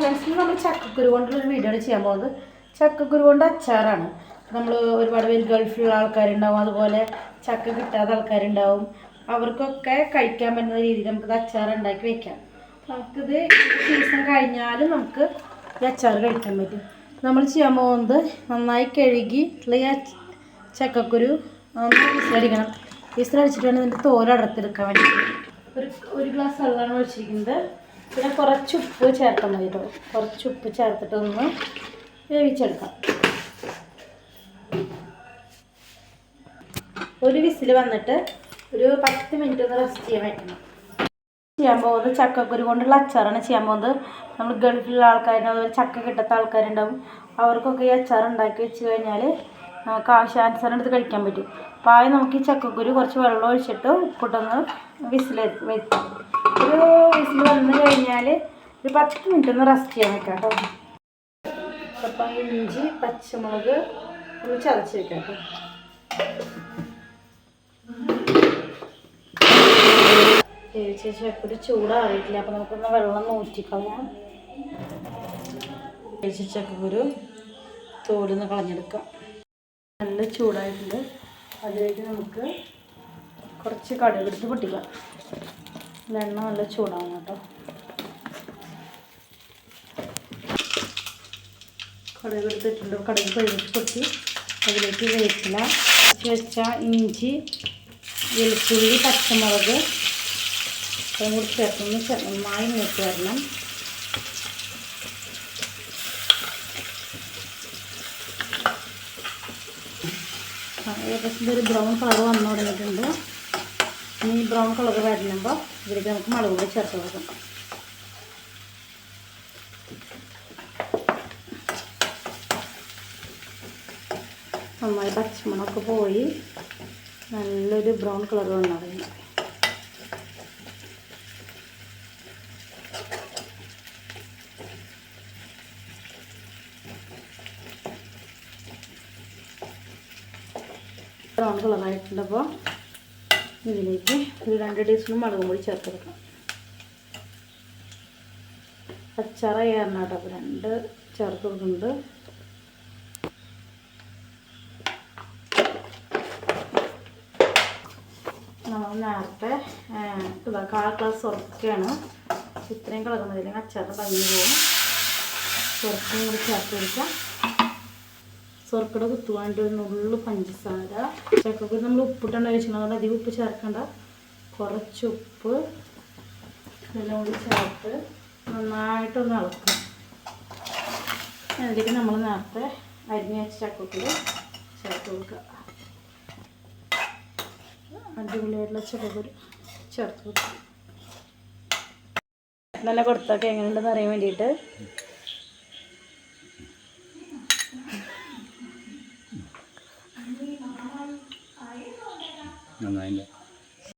Friends നമ്മൾ ചക്കക്കുരു കൊണ്ടുള്ള വീഡിയോ ആണ് ചെയ്യാൻ പോകുന്നത് ചക്കക്കുരു കൊണ്ട് അച്ചാറാണ്. നമ്മൾ ഒരുപാട് പേര് ഗൾഫിലുള്ള ആൾക്കാരുണ്ടാവും. അതുപോലെ ചക്ക കിട്ടാത്ത ആൾക്കാരുണ്ടാവും. അവർക്കൊക്കെ കഴിക്കാൻ പറ്റുന്ന രീതിയിൽ നമുക്കിത് അച്ചാർ ഉണ്ടാക്കി വെക്കാം നമുക്കിത് സീസൺ കഴിഞ്ഞാലും നമുക്ക് ഈ അച്ചാർ കഴിക്കാൻ പറ്റും. നമ്മൾ ചെയ്യാൻ പോകുന്നത് നന്നായി കഴുകി ഈ ചക്കക്കുരു അടിക്കണം വിസിലടിക്കണം. വിസിലടിച്ചിട്ട് വേണം ഇതിന്റെ തോലടർത്തെടുക്കാൻ വേണ്ടി ഒരു ഒരു ഗ്ലാസ് വെള്ളമാണ് ഒഴിച്ചിരിക്കുന്നത്. പിന്നെ കുറച്ച് ഉപ്പ് ചേർത്താൽ മതി കേട്ടോ കുറച്ച് ഉപ്പ് ചേർത്തിട്ട് ഒന്ന് വേവിച്ചെടുക്കാം. ഒരു വിസിൽ വന്നിട്ട് ഒരു പത്ത് മിനിറ്റ് ഒന്ന് റെസ്റ്റ് ചെയ്യാൻ വെക്കണം. ചെയ്യാൻ പോകുന്നത് ചക്കക്കുരു കൊണ്ടുള്ള അച്ചാറാണ് ചെയ്യാൻ പോകുന്നത്. നമ്മൾ ഗൾഫിലുള്ള ആൾക്കാരുണ്ടാവും അതുപോലെ ചക്ക കിട്ടാത്ത ആൾക്കാരുണ്ടാവും. അവർക്കൊക്കെ ഈ അച്ചാർ ഉണ്ടാക്കി വെച്ച് കഴിഞ്ഞാൽ നമുക്ക് ആവശ്യാനുസരണം എടുത്ത് കഴിക്കാൻ പറ്റും. അപ്പോൾ ആദ്യം നമുക്ക് ഈ ചക്കക്കുരു കുറച്ച് വെള്ളം ഒഴിച്ചിട്ട് ഉപ്പിട്ടൊന്ന് വിസിൽ വെക്കാം ഒരു വിസിൽ വന്നു കഴിഞ്ഞാൽ ഒരു പത്ത് മിനിറ്റ് ഒന്ന് റെസ്റ്റ് ചെയ്യാൻ വെക്കാം കേട്ടോ. അപ്പം ഇഞ്ചി പച്ചമുളക് ഒന്ന് ചതച്ച് വെക്കാം കേട്ടോ. ചേച്ചി എപ്പോഴും ചൂടാറിയിട്ടില്ല. അപ്പം നമുക്കൊന്ന് വെള്ളം നൂറ്റിക്കളയാം വേവിച്ച ചക്കക്കുരു തോലിന്ന് കളഞ്ഞെടുക്കാം. നല്ല ചൂടായിട്ടുണ്ട്. അതിലേക്ക് നമുക്ക് കുറച്ച് കടുക് എടുത്ത് പൊട്ടിക്കാം. എണ്ണ നല്ല ചൂടാണ് കേട്ടോ. കടുക് എടുത്തിട്ടുണ്ട്. കടുക് കഴുകി പൊട്ടി അതിലേക്ക് വേപ്പില വെച്ച ഇഞ്ചി വെളുത്തുള്ളി പച്ചമുളക് അതും കൂടി ചേർത്തൊന്ന് ചെ- നന്നായി മൂത്ത് വരണം. ഏകദേശം ഒരു ബ്രൗൺ കളർ വന്നു തുടങ്ങിയിട്ടുണ്ട്. ഈ ബ്രൗൺ കളർ വരുമ്പോൾ ഇതിലേക്ക് നമുക്ക് മുളക് പൊടി ചേർത്ത് കൊടുക്കാം. നന്നായി പച്ചമുളകൊക്കെ പോയി നല്ലൊരു ബ്രൗൺ കളർ വന്നിറങ്ങി ബ്രൗൺ കളറായിട്ടുണ്ട് അപ്പോൾ ഇതിലേക്ക് ഒരു രണ്ട് ടീസ്പൂൺ മുളകും പൊടി ചേർത്ത് കൊടുക്കാം. അച്ചാറായിരുന്നു കേട്ടോ അപ്പോൾ രണ്ട് ചേർത്ത് കൊടുക്കുന്നുണ്ട്. നമ്മൾ നേരത്തെ ഇതാ കാൽ ഗ്ലാസ് ഉറക്കുകയാണ്. ഇത്രയും കളറുന്നതില്ലെങ്കിൽ അച്ചാറ് ഭംഗി പോകും. കുറച്ചും കൂടി ചേർത്ത് കൊടുക്കാം. സ്വർക്കട കുത്തുവാണ്ട് നുള്ളു പഞ്ചസാര ചക്കക്കുരു നമ്മൾ ഉപ്പിട്ടാണ് കഴിച്ചിട്ടുള്ളത് അധികം ഉപ്പ് ചേർക്കണ്ട. കുറച്ച് ഉപ്പ് ഇതെല്ലാം കൂടി ചേർത്ത് നന്നായിട്ടൊന്ന് ഇളക്കും അതിലേക്ക് നമ്മൾ നേരത്തെ അരിഞ്ഞ വെച്ച ചക്കക്കുരു ചേർത്ത് കൊടുക്കുക അടിപൊളിയായിട്ടുള്ള ചക്കക്കുരു ചേർത്ത് കൊടുക്കുക നല്ല കൊടുത്തൊക്കെ എങ്ങനെയുണ്ടെന്ന് അറിയാൻ വേണ്ടിയിട്ട് നന്നായില്ല